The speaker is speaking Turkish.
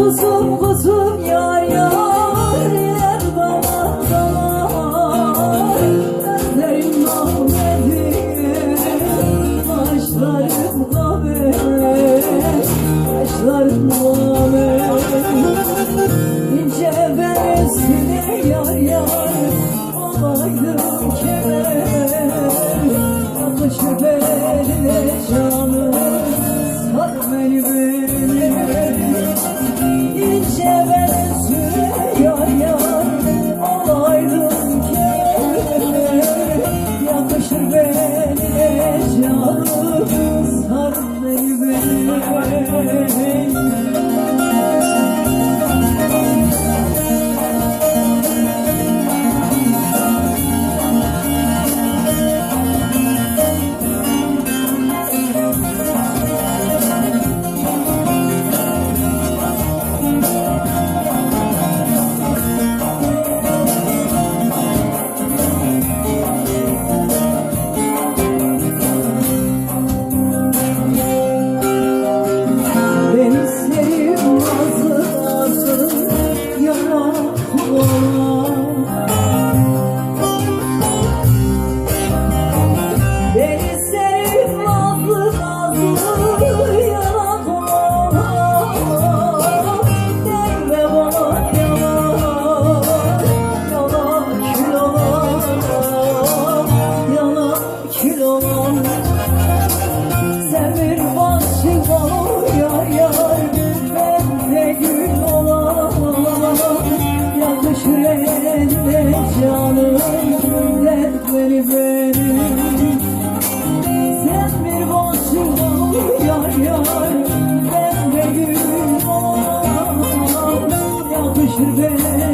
Kuzum kuzum yar yar Yer bana damar. Gözlerim mahvedir Kaşlarım kahvedir Kaşlarım kahvedir İnce ben yar yar. Yar, ben de gün, ah, yakışır be.